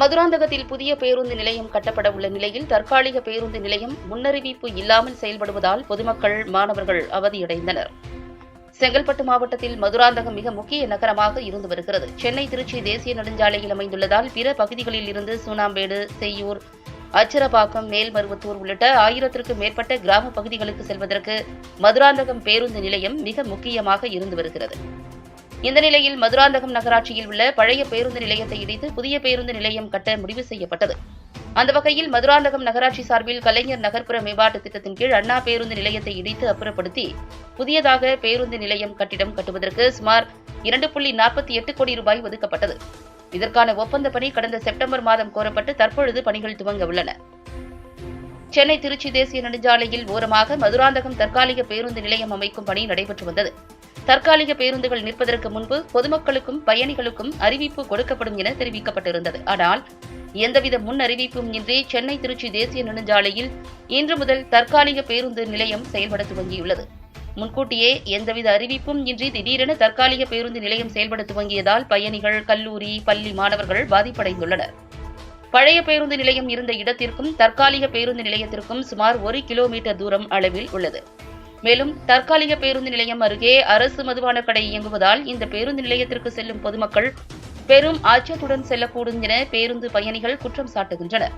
மதுராந்தகத்தில் புதிய பேருந்து நிலையம் கட்டப்பட உள்ள நிலையில் தற்காலிக பேருந்து நிலையம் முன்னறிவிப்பு இல்லாமல் செயல்படுவதால் பொதுமக்கள் மாணவர்கள் அவதியடைந்தனர். செங்கல்பட்டு மாவட்டத்தில் மதுராந்தகம் மிக முக்கிய நகரமாக இருந்து வருகிறது. சென்னை திருச்சி தேசிய நெடுஞ்சாலையில் அமைந்துள்ளதால் பிற பகுதிகளில் இருந்து சூனாம்பேடு செய்யூர் அச்சரபாக்கம் மேல்மருவத்தூர் உள்ளிட்ட ஆயிரத்திற்கும் மேற்பட்ட கிராம பகுதிகளுக்கு செல்வதற்கு மதுராந்தகம் பேருந்து நிலையம் மிக முக்கியமாக இருந்து வருகிறது. இந்த நிலையில் மதுராந்தகம் நகராட்சியில் உள்ள பழைய பேருந்து நிலையத்தை இடித்து புதிய பேருந்து நிலையம் கட்ட முடிவு செய்யப்பட்டது. அந்த வகையில் மதுராந்தகம் நகராட்சி சார்பில் கலைஞர் நகர்ப்புற மேம்பாட்டு திட்டத்தின் கீழ் அண்ணா பேருந்து நிலையத்தை இடித்து அப்புறப்படுத்தி புதியதாக பேருந்து நிலையம் கட்டிடம் கட்டுவதற்கு சுமார் இரண்டு புள்ளி நாற்பத்தி எட்டு கோடி ரூபாய் ஒதுக்கப்பட்டது. இதற்கான ஒப்பந்த பணி கடந்த செப்டம்பர் மாதம் கோரப்பட்டு தற்பொழுது பணிகள் துவங்க உள்ளன. சென்னை திருச்சி தேசிய நெடுஞ்சாலையில் ஓரமாக மதுராந்தகம் தற்காலிக பேருந்து நிலையம் அமைக்கும் பணி நடைபெற்று வந்தது. தற்காலிக பேருந்துகள் நிற்பதற்கு முன்பு பொதுமக்களுக்கும் பயணிகளுக்கும் அறிவிப்பு கொடுக்கப்படும் என தெரிவிக்கப்பட்டிருந்தது. ஆனால் எந்தவித முன் அறிவிப்பும் இன்றி சென்னை திருச்சி தேசிய நெடுஞ்சாலையில் இன்று முதல் தற்காலிக பேருந்து நிலையம் செயல்பட துவங்கியுள்ளது. முன்கூட்டியே எந்தவித அறிவிப்பும் இன்றி திடீரென தற்காலிக பேருந்து நிலையம் செயல்பட துவங்கியதால் பயணிகள் கல்லூரி பள்ளி மாணவர்கள் பாதிப்படைந்துள்ளனர். பழைய பேருந்து நிலையம் இருந்த இடத்திற்கும் தற்காலிக பேருந்து நிலையத்திற்கும் சுமார் ஒரு கிலோமீட்டர் தூரம் அளவில் உள்ளது. மேலும் தற்காலிக பேருந்து நிலையம் அருகே அரசு மதுபான கடை இயங்குவதால் இந்த பேருந்து நிலையத்திற்கு செல்லும் பொதுமக்கள் பெரும் அச்சத்துடன் செல்லக்கூடும் என பேருந்து பயணிகள் குற்றம் சாட்டுகின்றனர்.